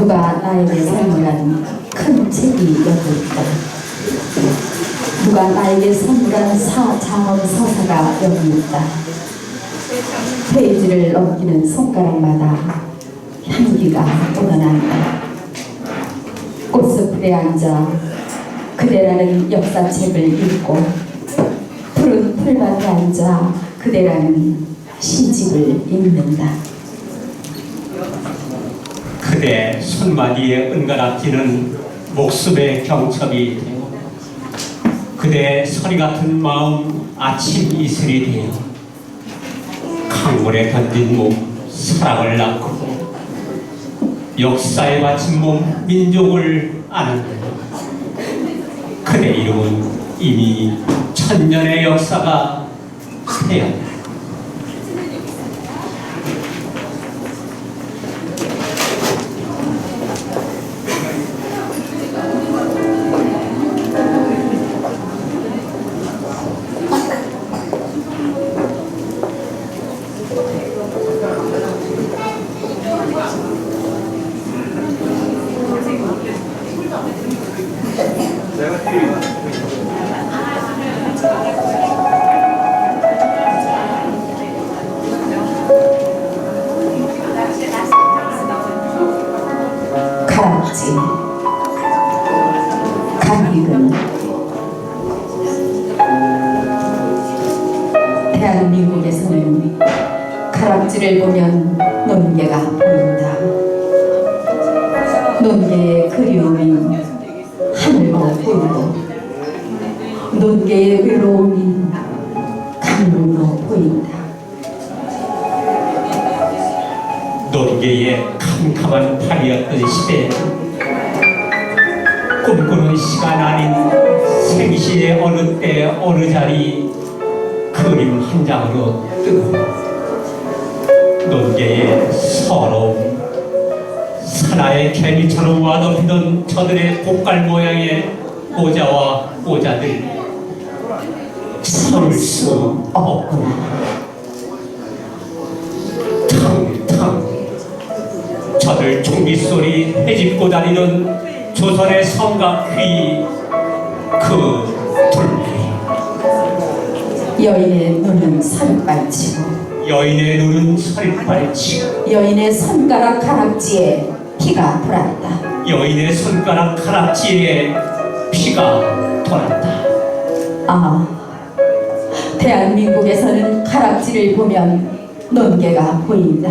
누가 나에게 선물한 큰 책이 여기 있다. 누가 나에게 선물한 사 장엄 서사가 여기 있다. 페이지를 넘기는 손가락마다 향기가 묻어난다. 꽃숲에 앉아 그대라는 역사책을 읽고 푸른 풀밭에 앉아 그대라는 시집을 읽는다. 그대 손마디에 은가락지는 목숨의 경첩이 되고 그대 소리 같은 마음 아침 이슬이 되어 강물에 던진 몸 사랑을 낳고 역사에 바친 몸 민족을 아는 그대 이름은 이미 천년의 역사가 되었다. 가락지 간익은 대한민국에서는 가락지를 보면 논개가 보인다. 논개의 그리움이 하늘로 보이고 논개의 외로움이 강물로 보인다. 논개의 캄캄한 밤이었던 시대 꿈꾸는 시간 아닌 생시의 어느 때 어느 자리 그림 한 장으로 뜨고 논개의 서러움 산하의 개미처럼 와덮이던 저들의 곡갈 모양의 모자와 모자들 서울 수 없구나 탕탕 저들 종기 소리 헤집고 다니는 조선의 성곽휘 그 둘레 여인의 눈은 서리발치고 여인의 눈은 서리발치고 여인의 손가락 가락지에 피가 돌았다. 여인의 손가락 가락지에 피가 돌았다 아, 대한민국에서는 가락지를 보면 논개가 보인다.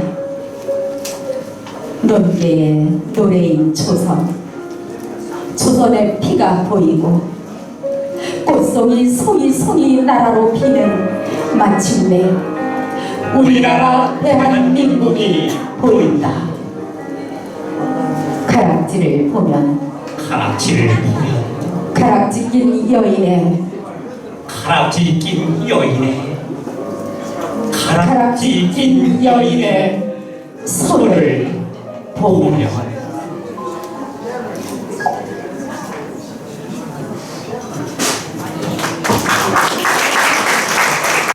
논개의 노래인 초선, 초선의 피가 보이고 꽃송이 송이 송이 나라로 피는 마침내 우리나라 대한민국이 보인다. 가락지를 보면 가락지를 보면 가락지 낀 여인의 가락지 낀 여인의 가락지 낀 여인의 손을 보면 보면